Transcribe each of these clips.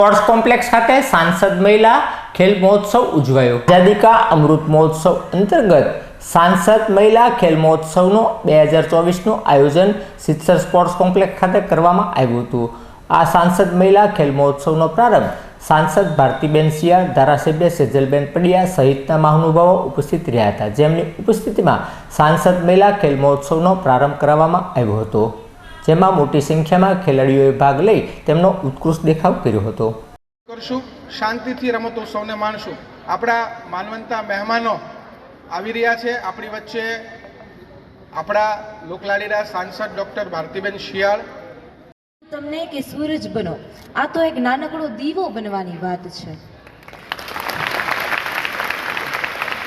Sports complex ખાતે સાંસદ મહિલા ખેલ મહોત્સવ ઉજવાયો. આઝાદીકા અમૃત મહોત્સવ અંતર્ગત સાંસદ મહિલા ખેલ મહોત્સવનો બે હજાર ચોવીસનું આયોજન સિત્સર સ્પોર્ટ્સ કોમ્પ્લેક્સ ખાતે કરવામાં આવ્યું હતું. આ સાંસદ મહિલા ખેલ મહોત્સવનો પ્રારંભ સાંસદ ભારતીબેન સિયા ધારાસભ્ય સેજલબેન પડિયા સહિતના મહાનુભાવો ઉપસ્થિત રહ્યા હતા. જેમની ઉપસ્થિતિમાં સાંસદ મહિલા ખેલ મહોત્સવનો પ્રારંભ કરાવવામાં આવ્યો હતો. જેમાં મોટી સંખ્યામાં ખેલાડીઓએ ભાગ લઈ તેમનો ઉત્કૃષ્ટ દેખાવ કર્યો હતો. કરશું શાંતિથી રમતોત્સવને માણશું. આપણા માનવંતા મહેમાનો આવી રહ્યા છે. આપણી વચ્ચે આપણા લોકલાડીના સાંસદ ડૉક્ટર ભારતીબેન શિયાળ. તમને કે સૂરજ બનો? આ તો એક નાનકડો દીવો બનવાની વાત છે.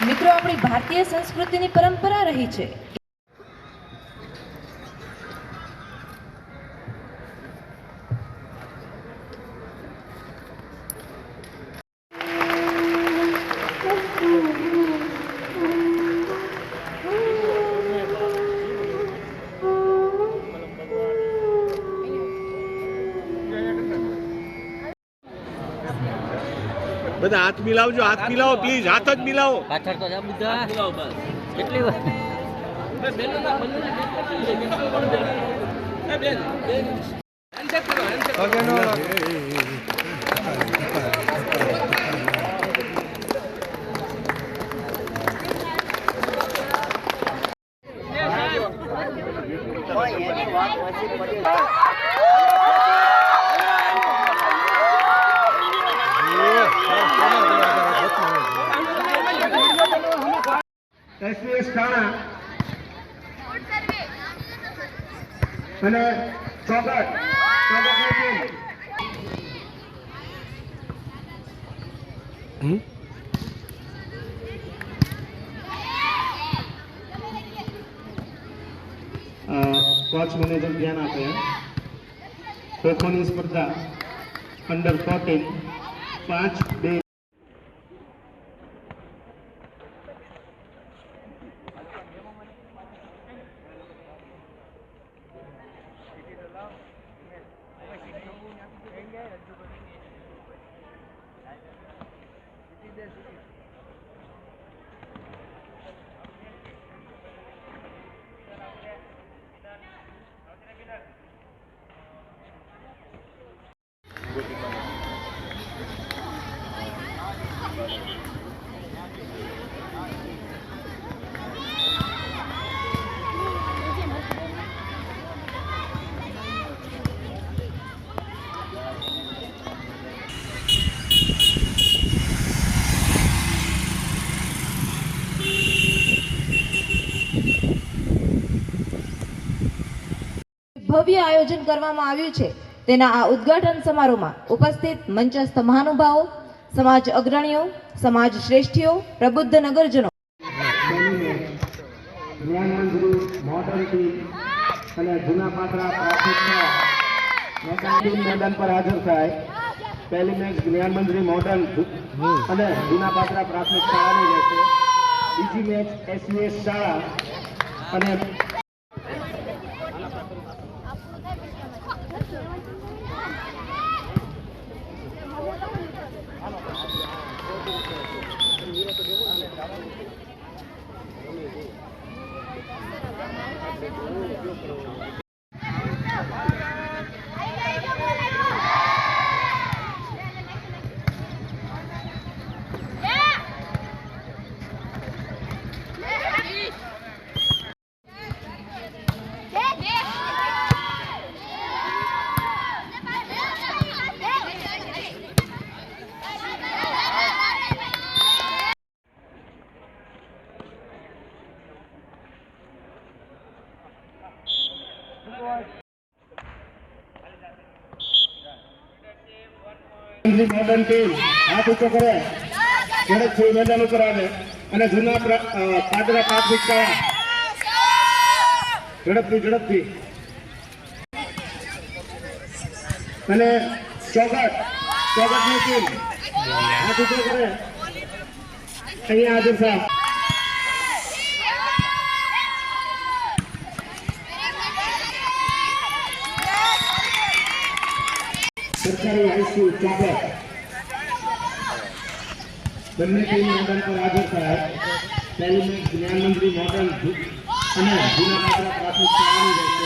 મિત્રો આપણી ભારતીય સંસ્કૃતિની પરંપરા રહી છે. બધા હાથ મિલાવજો હાથ મિલાવો પ્લીઝ હાથ જ મિલાવો. પાછળ તો કેટલી વાર? એસવીએસ ઠાણા અને ચોગટ ચોગટની ટીમ કોચ મેનેજર ધ્યાન આપે ખોખોની સ્પર્ધા અંડર ફોર્ટીન પાંચ બે ભવ્ય આયોજન કરવામાં આવ્યું છે. તેના આ ઉદ્ઘાટન સમારોહમાં ઉપસ્થિત મંચસ્થ મહાનુભાવો, સમાજ અગ્રણીઓ, સમાજ શ્રેષ્ઠીઓ, પ્રબુદ્ધ નગરજનો. અને જૂના પાત્રા મેદાન પર હાજર થાય. પહેલી મેચ જ્ઞાનમંત્રી મોડર્ન અને જૂના પાત્રા પ્રાથમિક શાળાની રહેશે બીજી મેચ એસવીએસ શાળા અને મેદાન ઉપર આવે અને જૂના પાદરા ઝડપથી ઝડપથી. અને ચોગટ, ચોગટની ટીમ હાથ ઊંચો કરે. અહીંયા હાજર સાહેબ સરકાર હાઈસ્કૂલ ચોપર બંને ટીમ મેદાન પર હાજર થાય પહેલી મેચ જ્ઞાન મંત્રી મોડલ અને જૂના પ્રાથમિક શાળાની રહેશે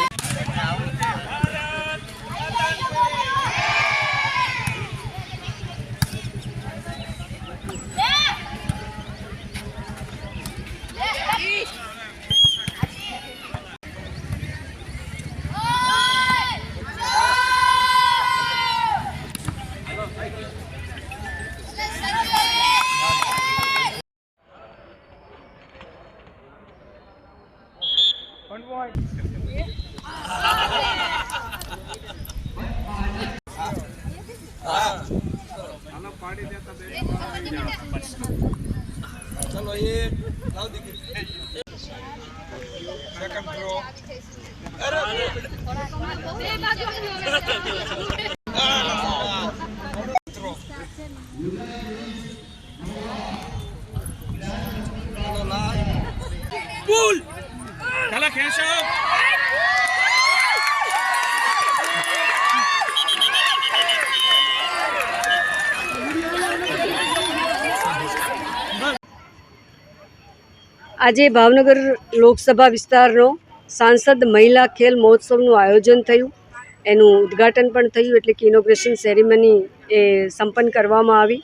ચલો એક લાવ દીકરી સેકન્ડ થ્રો અરે આજે ભાવનગર લોકસભા વિસ્તારનો સાંસદ મહિલા ખેલ મહોત્સવનું આયોજન થયું. એનું ઉદ્ઘાટન પણ થયું, એટલે કે ઇનોગ્રેશન સેરેમની એ સંપન્ન કરવામાં આવી.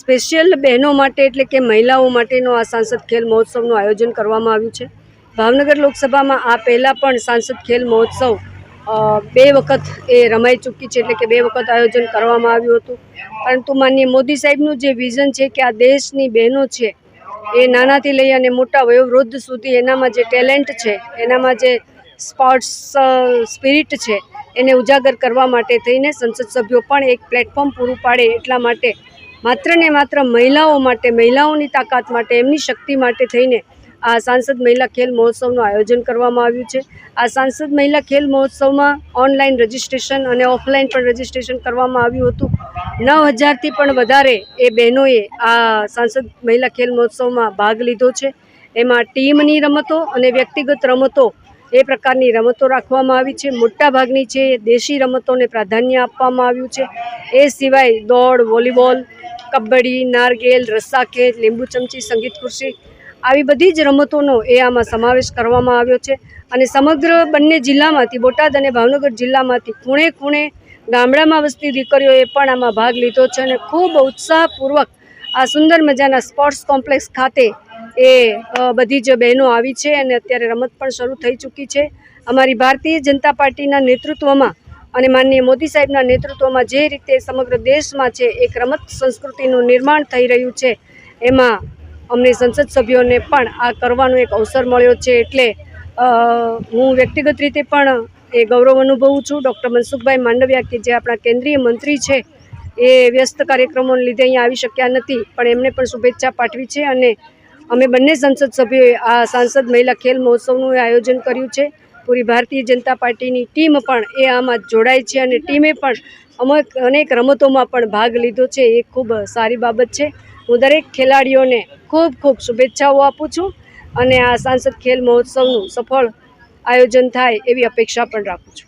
સ્પેશિયલ બહેનો માટે એટલે કે મહિલાઓ માટેનો આ સાંસદ ખેલ મહોત્સવનું આયોજન કરવામાં આવ્યું છે. ભાવનગર લોકસભામાં આ પહેલાં પણ સાંસદ ખેલ મહોત્સવ બે વખત એ રમાઈ ચૂકી છે, એટલે કે બે વખત આયોજન કરવામાં આવ્યું હતું. પરંતુ માનનીય મોદી સાહેબનું જે વિઝન છે કે આ દેશની બહેનો છે એ નાનાથી લઈ અને મોટા વયોવૃદ્ધ સુધી એનામાં જે ટેલેન્ટ છે, એનામાં જે સ્પોર્ટ્સ સ્પિરિટ છે, એને ઉજાગર કરવા માટે થઈને સંસદ સભ્યો પણ એક પ્લેટફોર્મ પૂરું પાડે એટલા માટે માત્ર ને માત્ર મહિલાઓ માટે, મહિલાઓની તાકાત માટે, એમની શક્તિ માટે થઈને આ સાંસદ મહિલા ખેલ મહોત્સવનું આયોજન કરવામાં આવ્યું છે. આ સાંસદ મહિલા ખેલ મહોત્સવમાં ઓનલાઈન રજિસ્ટ્રેશન અને ઓફલાઈન પણ રજિસ્ટ્રેશન કરવામાં આવ્યું હતું. નવ હજારથી પણ વધારે એ બહેનોએ આ સાંસદ મહિલા ખેલ મહોત્સવમાં ભાગ લીધો છે. એમાં ટીમની રમતો અને વ્યક્તિગત રમતો એ પ્રકારની રમતો રાખવામાં આવી છે. મોટા ભાગની છે દેશી રમતોને પ્રાધાન્ય આપવામાં આવ્યું છે. એ સિવાય દોડ, વોલીબોલ, કબડ્ડી, નારગેલ રસ્સાખેંચ લીંબુ ચમચી, સંગીત ખુરશી આવી બધી જ રમતોનો એ આમાં સમાવેશ કરવામાં આવ્યો છે અને સમગ્ર બંને જિલ્લામાંથી, બોટાદ અને ભાવનગર જિલ્લામાંથી ખૂણે ખૂણે ગામડામાં વસતી દીકરીઓએ પણ આમાં ભાગ લીધો છે અને ખૂબ ઉત્સાહપૂર્વક આ સુંદર મજાના સ્પોર્ટ્સ કોમ્પ્લેક્સ ખાતે એ બધી જ બહેનો આવી છે અને અત્યારે રમત પણ શરૂ થઈ ચૂકી છે. અમારી ભારતીય જનતા પાર્ટીના નેતૃત્વમાં અને માનનીય મોદી સાહેબના નેતૃત્વમાં જે રીતે સમગ્ર દેશમાં છે, એક રમત સંસ્કૃતિનું નિર્માણ થઈ રહ્યું છે, એમાં અમને સંસદ સભ્યોને પણ આ કરવાનો એક અવસર મળ્યો છે એટલે હું વ્યક્તિગત રીતે પણ એ ગૌરવ અનુભવું છું. ડૉક્ટર મનસુખભાઈ માંડવિયા કે જે આપણા કેન્દ્રીય મંત્રી છે, એ વ્યસ્ત કાર્યક્રમોને લીધે અહીંયા આવી શક્યા નથી, પણ એમને પણ શુભેચ્છા પાઠવી છે અને અમે બંને સંસદ સભ્યોએ આ સાંસદ મહિલા ખેલ મહોત્સવનું આયોજન કર્યું છે. પૂરી ભારતીય જનતા પાર્ટીની ટીમ પણ એ આમાં જોડાય છે અને ટીમે પણ અમુક અનેક રમતોમાં પણ ભાગ લીધો છે. એ ખૂબ સારી બાબત છે. હું દરેક ખેલાડીઓને ખૂબ ખૂબ શુભેચ્છાઓ આપું છું અને આ સાંસદ ખેલ મહોત્સવનું સફળ આયોજન થાય એવી અપેક્ષા પણ રાખું છું.